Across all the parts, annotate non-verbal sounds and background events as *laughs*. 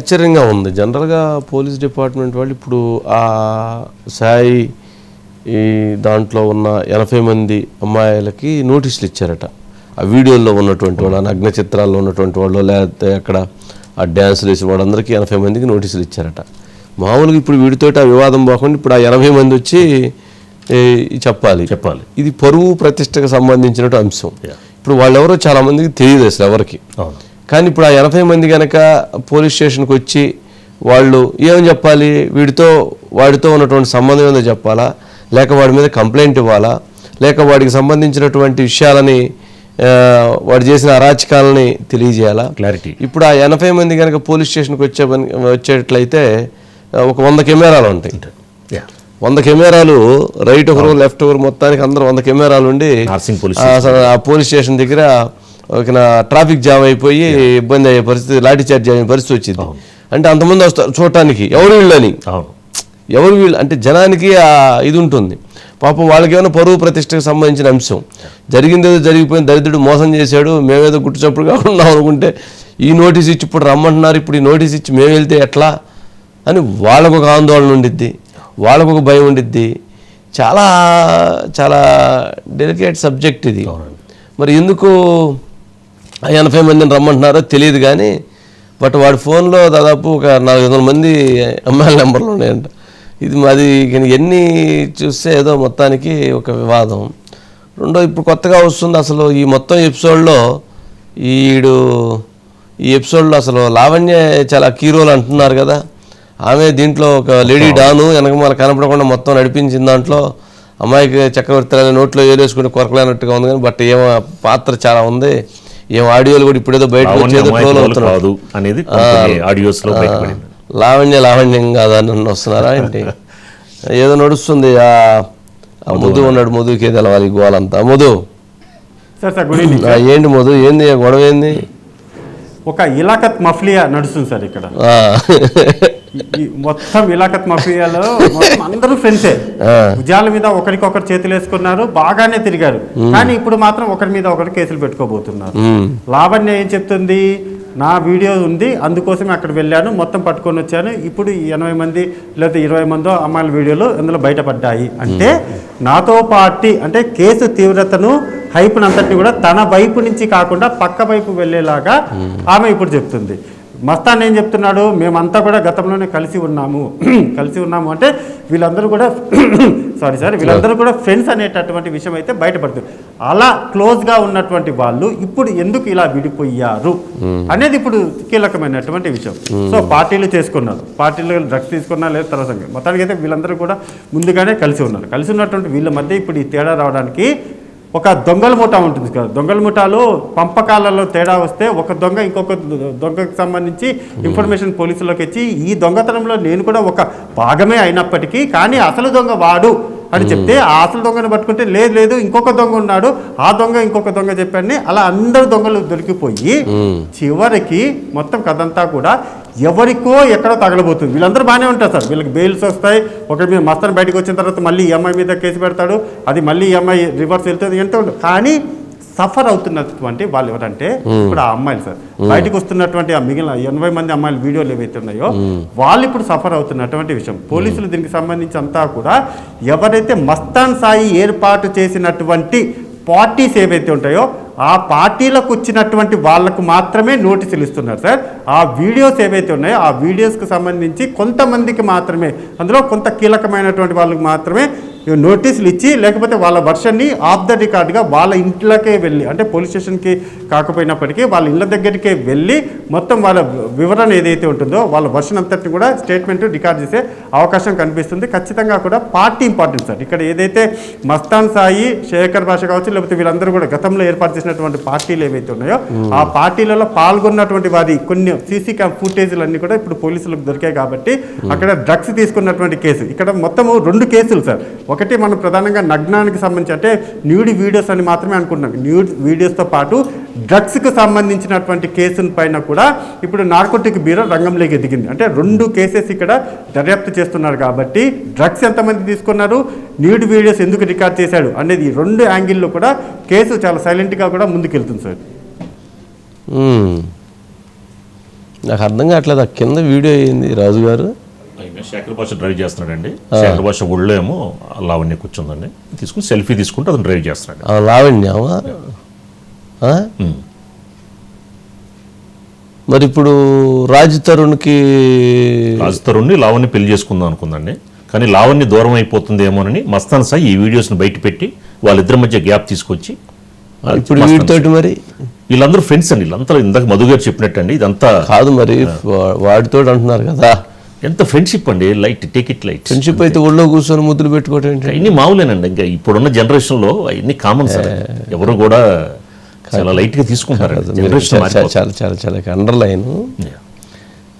ఆశ్చర్యంగా ఉంది. జనరల్గా పోలీస్ డిపార్ట్మెంట్ వాళ్ళు ఇప్పుడు ఆ సాయి ఈ దాంట్లో ఉన్న ఎనభై మంది అమ్మాయిలకి నోటీసులు ఇచ్చారట. ఆ వీడియోల్లో ఉన్నటువంటి వాళ్ళు నగ్న చిత్రాల్లో ఉన్నటువంటి వాళ్ళు లేకపోతే అక్కడ ఆ డ్యాన్సులు వేసిన వాళ్ళందరికీ ఎనభై మందికి నోటీసులు ఇచ్చారట. మామూలుగా ఇప్పుడు వీడితోటి ఆ వివాదం పోకుండా ఇప్పుడు ఆ ఎనభై మంది వచ్చి చెప్పాలి. చెప్పాలి. ఇది పరువు ప్రతిష్టకు సంబంధించిన అంశం. ఇప్పుడు వాళ్ళెవరో చాలా మందికి తెలియదు అసలు ఎవరికి. అవును. కానీ ఇప్పుడు ఆ ఎనభై మంది కనుక పోలీస్ స్టేషన్కి వచ్చి వాళ్ళు ఏమని చెప్పాలి? వీడితో వాడితో ఉన్నటువంటి సంబంధం ఏందో చెప్పాలా? లేక వాడి మీద కంప్లైంట్ ఇవ్వాలా? లేక వాడికి సంబంధించినటువంటి విషయాలని వాడు చేసిన అరాచకాలని తెలియజేయాలా? క్లారిటీ ఇప్పుడు ఆ ఎనభై మంది కనుక పోలీస్ స్టేషన్కి వచ్చే ఆ, ఒక వంద కెమెరాలు ఉంటాయి. వంద కెమెరాలు రైట్ ఒకరు లెఫ్ట్ ఒకరు మొత్తానికి అందరూ వంద కెమెరాలు ఉండి ఆ పోలీస్ స్టేషన్ దగ్గర ఒక నా ట్రాఫిక్ జామ్ అయిపోయి ఇబ్బంది అయ్యే పరిస్థితి లాఠీ చార్జ్ అయ్యే పరిస్థితి వచ్చింది. అంటే అంతమంది వస్తారు చూడటానికి ఎవరు వీళ్ళని? ఎవరు వీళ్ళు? అంటే జనానికి ఇది ఉంటుంది. పాపం వాళ్ళకి ఏమైనా పరువు ప్రతిష్టకు సంబంధించిన అంశం. జరిగింది ఏదో జరిగిపోయింది దరిద్రుడు మోసం చేశాడు మేమేదో గుట్టు చప్పుడు కాకుండా అనుకుంటే ఈ నోటీస్ ఇచ్చి ఇప్పుడు రమ్మంటున్నారు ఇప్పుడు ఈ నోటీస్ ఇచ్చి మేము వెళ్తే ఎట్లా? అని వాళ్ళకు ఒక ఆందోళన ఉండిద్ది. వాళ్ళకు ఒక భయం ఉండిద్ది. చాలా చాలా డెలికేట్ సబ్జెక్ట్ ఇది. మరి ఎందుకు ఎనభై మందిని రమ్మంటున్నారో తెలియదు కానీ బట్ వాడి ఫోన్లో దాదాపు ఒక నాలుగు వందల మంది అమ్మాయిల నెంబర్లు ఉన్నాయంట. ఇది మాది ఇక ఎన్ని చూస్తే ఏదో మొత్తానికి ఒక వివాదం. రెండో ఇప్పుడు కొత్తగా వస్తుంది అసలు ఈ మొత్తం ఎపిసోడ్లో ఈడు ఈ ఎపిసోడ్లో అసలు లావణ్య చాలా కీ రోల్ అంటున్నారు కదా. ఆమె దీంట్లో ఒక లేడీ డాను వెనకమాల కనపడకుండా మొత్తం నడిపించిన దాంట్లో అమ్మాయికి చక్రవర్తి నోట్లో ఏరేసుకుని కొరకలేనట్టుగా ఉంది కానీ బట్ ఏమో పాత్ర చాలా ఉంది. ఏం ఆడియోలు కూడా ఇప్పుడు ఏదో బయటకు లావణ్య వచ్చేదో అమ్మాయి ట్రోల్ పిల్లలు అవుతున్నారు. కాదు అనేది ఆడియోస్లో లావణ్య లావణ్యం కాదా నన్ను వస్తున్నారా ఏంటి? *laughs* ఏదో నడుస్తుంది ఆ ఆ మధు ఉన్నాడు. మధుకే తెలవాలి గోలంతా. మధు. ఆ, ఏంటి మధు? ఏంది గొడవ ఏంది? ఒక ఇలాకత్ మఫ్లియా నడుస్తుంది సార్ ఇక్కడ. మొత్తం ఇలాకత్ మఫ్లియాలో మొత్తం అందరూ ఫ్రెండ్సే. భుజాల మీద ఒకరికొకరు చేతులు వేసుకున్నారు బాగానే తిరిగారు. కానీ ఇప్పుడు మాత్రం ఒకరి మీద ఒకరు కేసులు పెట్టుకోబోతున్నారు. లావణ్య ఏం చెప్తుంది? నా వీడియో ఉంది అందుకోసం అక్కడ వెళ్ళాను మొత్తం పట్టుకొని వచ్చాను. ఇప్పుడు ఎనభై మంది లేదా ఇరవై మందో అమ్మాయిల వీడియోలు అందులో బయటపడ్డాయి. అంటే నాతో పార్టీ అంటే కేసు తీవ్రతను హైపునంతటిని కూడా తన వైపు నుంచి కాకుండా పక్క వైపు వెళ్ళేలాగా ఆమె ఇప్పుడు చెప్తుంది. మస్తాన్ ఏం చెప్తున్నాడు? మేమంతా కూడా గతంలోనే కలిసి ఉన్నాము. *clears throat* కలిసి ఉన్నాము అంటే వీళ్ళందరూ కూడా *clears throat* సారీ సార్ వీళ్ళందరూ కూడా ఫ్రెండ్స్ అనేటటువంటి విషయం అయితే బయటపడుతుంది. అలా క్లోజ్గా ఉన్నటువంటి వాళ్ళు ఇప్పుడు ఎందుకు ఇలా విడిపోయారు? అనేది ఇప్పుడు కీలకమైనటువంటి విషయం. సో పార్టీలు చేసుకున్నారు. పార్టీలు డ్రగ్స్ తీసుకున్నా లేదా తర్వాత. మొత్తానికి అయితే వీళ్ళందరూ కూడా ముందుగానే కలిసి ఉన్నారు. కలిసి ఉన్నటువంటి వీళ్ళ మధ్య ఇప్పుడు ఈ తేడా రావడానికి ఒక దొంగల ముఠా ఉంటుంది కదా. దొంగల ముఠాలో పంపకాలలో తేడా వస్తే ఒక దొంగ ఇంకొక దొంగకు సంబంధించి ఇన్ఫర్మేషన్ పోలీసులకు ఇచ్చి ఈ దొంగతనంలో నేను కూడా ఒక భాగమే అయినప్పటికీ కానీ అసలు దొంగ వాడు అని చెప్తే ఆ అసలు దొంగను పట్టుకుంటే లేదు లేదు ఇంకొక దొంగ ఉన్నాడు ఆ దొంగ ఇంకొక దొంగ చెప్పాడని అలా అందరు దొంగలు దొరికిపోయి చివరికి మొత్తం కథంతా కూడా ఎవరికో ఎక్కడో తగలబోతుంది. వీళ్ళందరూ బాగానే ఉంటారు సార్. వీళ్ళకి బెయిల్స్ వస్తాయి. ఒకరి మీద మస్తాన్ బయటకు వచ్చిన తర్వాత మళ్ళీ ఈ అమ్మాయి మీద కేసు పెడతాడు. అది మళ్ళీ ఈ అమ్మాయి రివర్స్ వెళ్తుంది ఎంతో ఉంటుంది కానీ సఫర్ అవుతున్నటువంటి వాళ్ళు ఎవరంటే ఇప్పుడు ఆ అమ్మాయిలు సార్. బయటకు వస్తున్నటువంటి ఆ మిగిలిన ఎనభై మంది అమ్మాయిల వీడియోలు ఏవైతే ఉన్నాయో వాళ్ళు ఇప్పుడు సఫర్ అవుతున్నటువంటి విషయం. పోలీసులు దీనికి సంబంధించి అంతా కూడా ఎవరైతే మస్తాన్ సాయి ఏర్పాటు చేసినటువంటి పార్టీస్ ఏవైతే ఉంటాయో ఆ పార్టీలకు వచ్చినటువంటి వాళ్ళకు మాత్రమే నోటీసులు ఇస్తున్నారు సార్. ఆ వీడియోస్ ఏవైతే ఉన్నాయో ఆ వీడియోస్కి సంబంధించి కొంతమందికి మాత్రమే అందులో కొంత కీలకమైనటువంటి వాళ్ళకి మాత్రమే నోటీసులు ఇచ్చి లేకపోతే వాళ్ళ వర్షన్ని ఆఫ్ ద రికార్డ్గా వాళ్ళ ఇంట్లోకే వెళ్ళి అంటే పోలీస్ స్టేషన్కి కాకపోయినప్పటికీ వాళ్ళ ఇళ్ళ దగ్గరికే వెళ్ళి మొత్తం వాళ్ళ వివరణ ఏదైతే ఉంటుందో వాళ్ళ వర్షన్ అంతటిని కూడా స్టేట్మెంట్ రికార్డ్ చేసే అవకాశం కనిపిస్తుంది. ఖచ్చితంగా కూడా పార్టీ ఇంపార్టెంట్ సార్. ఇక్కడ ఏదైతే మస్తాన్ సాయి శేఖర్ భాష కావచ్చు లేకపోతే వీళ్ళందరూ కూడా గతంలో ఏర్పాటు చేసినటువంటి పార్టీలు ఏవైతే ఉన్నాయో ఆ పార్టీలలో పాల్గొన్నటువంటి వారి కొన్ని సీసీ క్యామ్ ఫుటేజీలు అన్ని కూడా ఇప్పుడు పోలీసులకు దొరికాయి కాబట్టి అక్కడ డ్రగ్స్ తీసుకున్నటువంటి కేసు. ఇక్కడ మొత్తము రెండు కేసులు సార్. ఒకటి మనం ప్రధానంగా నగ్నానికి సంబంధించి అంటే న్యూడ్ వీడియోస్ అని మాత్రమే అనుకుంటున్నాం. న్యూడ్ వీడియోస్తో పాటు డ్రగ్స్కి సంబంధించినటువంటి కేసు పైన కూడా ఇప్పుడు నార్కోటిక్ బ్యూరో రంగంలోకి ఎదిగింది. అంటే రెండు కేసెస్ ఇక్కడ దర్యాప్తు చేస్తున్నారు కాబట్టి డ్రగ్స్ ఎంతమంది తీసుకున్నారు న్యూడ్ వీడియోస్ ఎందుకు రికార్డ్ చేశాడు అనేది ఈ రెండు యాంగిల్లో కూడా కేసు చాలా సైలెంట్గా కూడా ముందుకెళ్తుంది సార్. నాకు అర్థం కావట్లేదు. ఆ కింద వీడియో అయింది రాజు గారు శేఖర్ భాష డ్రైవ్ చేస్తున్నాడండి. శేఖర్ భాష ఒళ్ళో ఏమో లావణ్య కూర్చుందండి. తీసుకుని సెల్ఫీ తీసుకుంటూ అతను డ్రైవ్ చేస్తున్నాడు. లావణ్యమా? ఉమ్. మరి ఇప్పుడు రాజు తరుణ్కి రాజు తరుణ్ని లావణ్య పెళ్ళి చేసుకుందాం అనుకుందండి. కానీ లావణ్య దూరం అయిపోతుందేమోనని మస్తాన్ సాయి ఈ వీడియోస్ని బయట పెట్టి వాళ్ళిద్దరి మధ్య గ్యాప్ తీసుకొచ్చి ఇప్పుడు వీటితోటి మరి? వీళ్ళందరూ ఫ్రెండ్స్ అండి. వీళ్ళంతా ఇందాక మధు గారు చెప్పినట్టు అండి ఇదంతా కాదు మరి వాడితో అంటున్నారు కదా. ఎంత ఫ్రెండ్షిప్ అండి light take it light. Friendship అయితే ఒళ్ళో కూర్చొని ముద్దులు పెట్టుకోవటం ఏంటి? అన్ని మామూలేనండి ఇంకా ఇప్పుడున్న జనరేషన్లో అవన్నీ కామన్ సార్. ఎవరు కూడా చాలా లైట్గా తీసుకుంటారు జనరేషన్ చాలా చాలా చాలా అండర్లైన్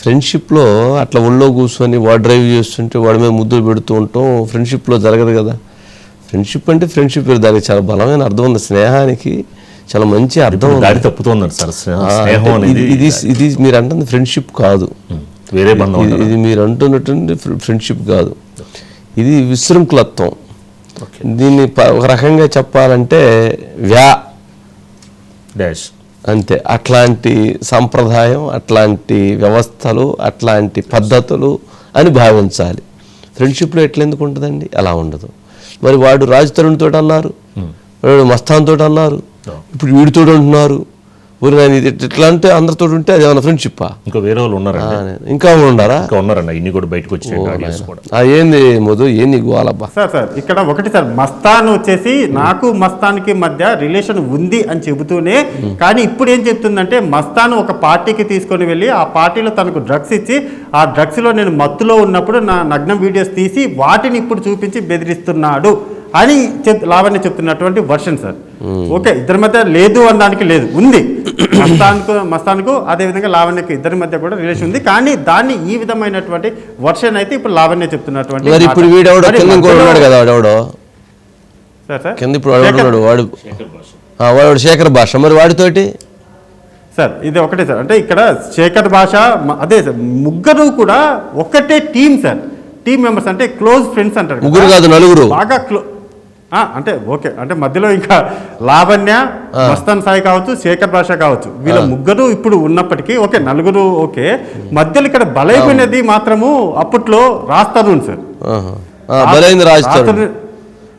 ఫ్రెండ్షిప్లో అట్లా ఒళ్ళో కూర్చొని వాడు డ్రైవ్ చేస్తుంటే వాడి మీద ముద్దులు పెడుతూ ఉంటాం ఫ్రెండ్షిప్లో జరగదు కదా. ఫ్రెండ్షిప్ అంటే ఫ్రెండ్షిప్ దానికి చాలా బలమైన అర్థం ఉంది. స్నేహానికి చాలా మంచి అర్థం ఉంది దారి తప్పుతోందండి సార్ ఇది ఇది మీరు అంటుంది ఫ్రెండ్షిప్ కాదు. వేరే బంధం ఇది మీరు అంటున్నటువంటి ఫ్రె- ఫ్రెండ్షిప్ కాదు. ఇది విశృంఖలత్వం. దీన్ని ఒక రకంగా చెప్పాలంటే వ్యా. డాష్ అంతే. అట్లాంటి సంప్రదాయం అట్లాంటి వ్యవస్థలు అట్లాంటి పద్ధతులు అని భావించాలి. ఫ్రెండ్షిప్లో ఎట్లెందుకు ఉంటుందండి? అలా ఉండదు. మరి వాడు రాజ్ తరుణ్ తోటి అన్నారు. వాడు మస్తాన్ తోటి అన్నారు. ఇప్పుడు వీడితో అంటున్నారు ఊరి నాయన ఇది ఎట్లా అంటే అందరితో ఉంటే అది ఏమైనా ఫ్రెండ్షిప్పా ఇంకా వేరే వాళ్ళు ఉన్నారండి. ఇంకా ఉండారా? ఇంకా ఉన్నారండి. ఇన్ని కూడా బయటకు ఆ, ఏంది మధు? ఏం నీకు వాళ్ళబ్బా? సార్ సార్ ఇక్కడ ఒకటి సార్ మస్తాన్ వచ్చేసి నాకు మస్తాన్కి మధ్య రిలేషన్ ఉంది అని చెబుతూనే కానీ ఇప్పుడు ఏం చెప్తుందంటే మస్తాన్ ఒక పార్టీకి తీసుకొని వెళ్ళి ఆ పార్టీలో తనకు డ్రగ్స్ ఇచ్చి ఆ డ్రగ్స్లో నేను మత్తులో ఉన్నప్పుడు నా నగ్నం వీడియోస్ తీసి వాటిని ఇప్పుడు చూపించి బెదిరిస్తున్నాడు. అని చెప్ లావణ్య చెప్తున్నటువంటి వర్షన్ సార్. ఓకే ఇద్దరి మధ్య లేదు అనడానికి లేదు ఉంది. మస్తాన్కు మస్తాన్కు అదేవిధంగా లావణ్యకు ఇద్దరి మధ్య కూడా రిలేషన్ ఉంది. కానీ దాన్ని ఈ విధమైనటువంటి వర్షన్ అయితే ఇప్పుడు లావణ్య చెప్తున్నటువంటి ఇప్పుడు కింద వాడు శేఖర్- ఉన్నాడు? వాడు ఆ, వాడు శేఖర్ భాష. మరి వాడితోటి? సార్ ఇది ఒకటే సార్. అంటే ఇక్కడ శేఖర్ భాష అదే సార్ ముగ్గురు కూడా ఒకటే టీం సార్. టీం మెంబర్స్ అంటే క్లోజ్ ఫ్రెండ్స్ అంటారు. ముగ్గురు కాదు నలుగురు. బాగా క్లో అంటే ఓకే. అంటే మధ్యలో ఇంకా లావణ్య మస్తాన్ సాయి కావచ్చు శేఖర్ భాష కావచ్చు. వీళ్ళ ముగ్గురు ఇప్పుడు ఉన్నప్పటికీ ఓకే నలుగురు ఓకే. మధ్యలో ఇక్కడ బలైపోయినది మాత్రము అప్పట్లో రాస్తారు సార్. బలైంది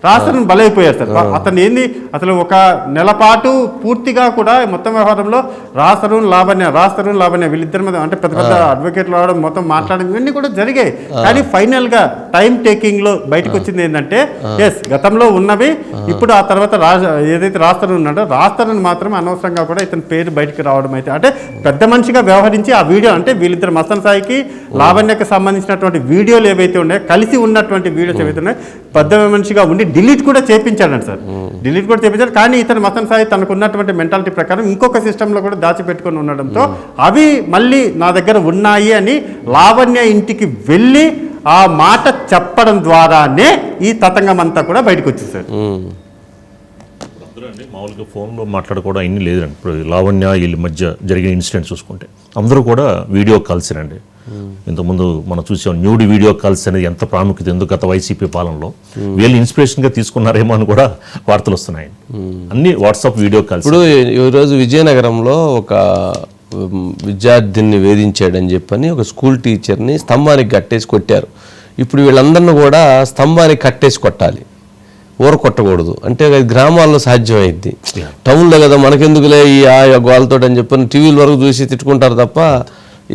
రాస్తరుణ్ బలైపోయారు సార్. అతను ఏంది? అసలు ఒక నెల పాటు పూర్తిగా కూడా మొత్తం వ్యవహారంలో రాస్తరుణ్ లావణ్య రాస్తరుణ్ లావణ్య వీళ్ళిద్దరి మీద అంటే పెద్ద పెద్ద అడ్వకేట్లు రావడం మొత్తం మాట్లాడడం ఇవన్నీ కూడా జరిగాయి. కానీ ఫైనల్గా టైం టేకింగ్లో బయటకు వచ్చింది ఏంటంటే ఎస్ గతంలో ఉన్నవి ఇప్పుడు ఆ తర్వాత రాజ ఏదైతే రాస్తరుణ్ ఉన్నాడో రాస్తరుణ్ మాత్రం అనవసరంగా కూడా ఇతని పేరు బయటకు రావడం అయితే అంటే పెద్ద మనిషిగా వ్యవహరించి ఆ వీడియో అంటే వీళ్ళిద్దరు మస్తన్ సాయికి లావణ్యకు సంబంధించినటువంటి వీడియోలు ఏవైతే ఉన్నాయో కలిసి ఉన్నటువంటి వీడియోస్ ఏవైతే ఉన్నాయో పెద్ద మనిషిగా ఉండి డిలీట్ కూడా చేపించాడంట సార్. డిలీట్ కూడా చేపించాడు. కానీ ఇతను మస్తన్ సాయి తనకు ఉన్నటువంటి మెంటాలిటీ ప్రకారం ఇంకొక సిస్టంలో కూడా దాచిపెట్టుకొని ఉండడంతో అవి మళ్ళీ నా దగ్గర ఉన్నాయి అని లావణ్య ఇంటికి వెళ్ళి ఆ మాట చెప్పడం ద్వారానే ఈ తతంగం అంతా కూడా బయటకు వచ్చింది సార్. అండి మామూలుగా ఫోన్లో మాట్లాడుకోవడం అన్నీ లేదండి. ఇప్పుడు లావణ్య వీళ్ళ మధ్య జరిగిన ఇన్సిడెంట్ చూసుకుంటే. అందరూ కూడా వీడియో కాల్స్ ఇంతకుముందు మనం చూసాం న్యూడి వీడియో కాల్స్ అనేది ఎంత ప్రాముఖ్యత ఎందుకు గత వైసీపీ పాలనలో. వీళ్ళు ఇన్స్పిరేషన్గా తీసుకున్నారేమో అని కూడా వార్తలు వస్తున్నాయి. అన్ని వాట్సాప్ వీడియో కాల్స్. ఇప్పుడు ఈరోజు విజయనగరంలో ఒక విద్యార్థిని వేధించాడని చెప్పని ఒక స్కూల్ టీచర్ని స్తంభానికి కట్టేసి కొట్టారు. ఇప్పుడు వీళ్ళందరిని కూడా స్తంభానికి కట్టేసి కొట్టాలి. ఊర కొట్టకూడదు. అంటే గ్రామాల్లో సాధ్యమైద్ది టౌన్లో కదా మనకెందుకులే ఈ ఆ గోలతో అని చెప్పని టీవీల వరకు చూసి తిట్టుకుంటారు తప్ప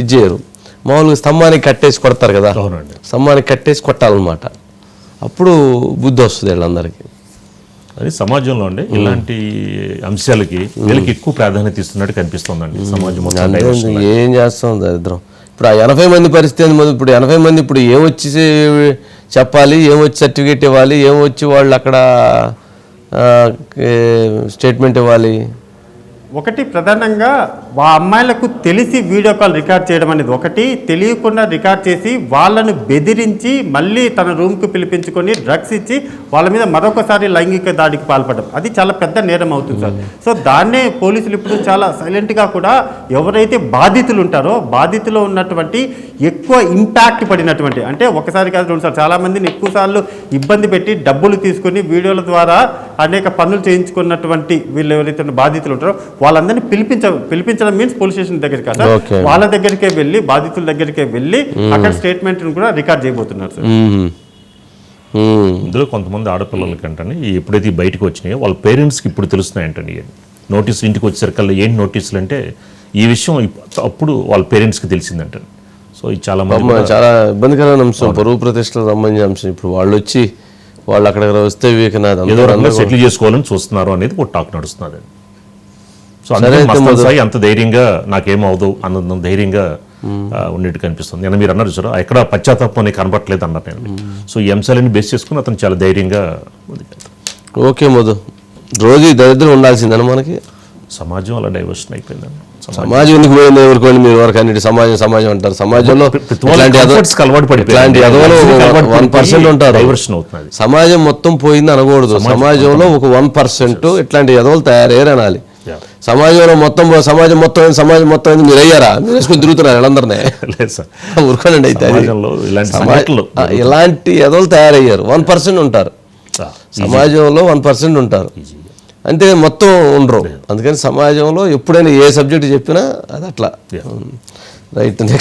ఇది చేయరు. మామూలుగా స్తంభానికి కట్టేసి కొడతారు కదా. స్తంభానికి కట్టేసి కొట్టాలన్నమాట. అప్పుడు బుద్ధి వస్తుంది వీళ్ళందరికీ. అది సమాజంలో అండి ఇలాంటి అంశాలకి వీళ్ళకి ఎక్కువ ప్రాధాన్యత ఇస్తున్నట్టు కనిపిస్తుందండి సమాజం. ఏం చేస్తాం దరిద్రం? ఇప్పుడు ఆ ఎనభై మంది పరిస్థితి ఇప్పుడు ఎనభై మంది ఇప్పుడు ఏమొచ్చి చెప్పాలి ఏమొచ్చి సర్టిఫికేట్ ఇవ్వాలి ఏమొచ్చి వాళ్ళు అక్కడ స్టేట్మెంట్ ఇవ్వాలి? ఒకటి ప్రధానంగా ఆ అమ్మాయిలకు తెలిసి వీడియో కాల్ రికార్డ్ చేయడం అనేది ఒకటి. తెలియకుండా రికార్డ్ చేసి వాళ్ళను బెదిరించి మళ్ళీ తన రూమ్కి పిలిపించుకొని డ్రగ్స్ ఇచ్చి వాళ్ళ మీద మరొకసారి లైంగిక దాడికి పాల్పడడం. అది చాలా పెద్ద నేరం అవుతుంది సార్. సో దాన్నే పోలీసులు ఇప్పుడు చాలా సైలెంట్గా కూడా ఎవరైతే బాధితులు ఉంటారో బాధితులో ఉన్నటువంటి ఎక్కువ ఇంపాక్ట్ పడినటువంటి అంటే ఒకసారి కాదు రెండు సార్లు చాలా మందిని ఎక్కువ సార్లు ఇబ్బంది పెట్టి డబ్బులు తీసుకొని వీడియోల ద్వారా అనేక పనులు చేయించుకున్నటువంటి వీళ్ళు ఎవరైతే బాధితులు ఉంటారో వాళ్ళందరినీ పిలిపించ పిలిపించడం మీన్స్ పోలీస్ స్టేషన్ దగ్గరికి కాదు. వాళ్ళ దగ్గరికే వెళ్ళి బాధితుల దగ్గరికే వెళ్ళి అక్కడ స్టేట్మెంట్ కూడా రికార్డ్ చేయబోతున్నారు సార్. ఇందులో కొంతమంది ఆడపిల్లలకి అంటే ఎప్పుడైతే బయటకు వచ్చినాయో వాళ్ళ పేరెంట్స్కి ఇప్పుడు తెలుస్తున్నాయంటండి ఇవన్నీ. నోటీస్ ఇంటికి వచ్చేసరికల్లా ఏంటి నోటీసులు అంటే ఈ విషయం అప్పుడు వాళ్ళ పేరెంట్స్కి తెలిసిందంట. సో ఇది చాలా చాలా ఇబ్బందికరమైన అంశం. పరువు ప్రతిష్టలు సంబంధించిన అంశం. ఇప్పుడు వాళ్ళు వచ్చి వాళ్ళు అక్కడ వస్తే వీకనాథ్ ఏదో సెటిల్ చేసుకోవాలని చూస్తున్నారు అనేది ఒక టాక్ నడుస్తున్నది. సో అందుకే అంత ధైర్యంగా నాకేమవుదు అన్న ధైర్యంగా ఆ, ఉన్నట్టు కనిపిస్తుంది. నేను మీరు అన్నారు చూసారా ఎక్కడ పశ్చాత్తాపం అనేది కనబట్టలేదు అన్నారు నేను. సో ఈ అంశాలని బేస్ చేసుకుని అతను చాలా ధైర్యంగా. ఓకే మధు. రోజు దరిద్రం ఉండాల్సిందని మనకి? సమాజం అలా డైవర్షన్ అయిపోయిందండి. సమాజం. ఎందుకు పోయింది ఎవరుకోండి మీరు వరకు అన్నిటి సమాజం సమాజం అంటారు. సమాజంలో అలవాటు వన్ పర్సెంట్ ఉంటారు. డైవర్షన్ సమాజం మొత్తం పోయింది అనకూడదు. సమాజంలో ఒక వన్ పర్సెంట్ ఇట్లాంటి ఎదవలు తయారయ్యారు అనాలి. సమాజంలో మొత్తం సమాజం మొత్తం సమాజం మొత్తం మీరు అయ్యారా? మీరు వేసుకుని తిరుగుతున్నారు వీళ్ళందరినీ. ఊరుకోనండి అయితే ఇలాంటి ఎదవలు తయారయ్యారు. వన్ పర్సెంట్ ఉంటారు. సమాజంలో వన్ పర్సెంట్ ఉంటారు. అంతే మొత్తం ఉండరు. అందుకని సమాజంలో ఎప్పుడైనా ఏ సబ్జెక్ట్ చెప్పినా అది అట్లా. Right next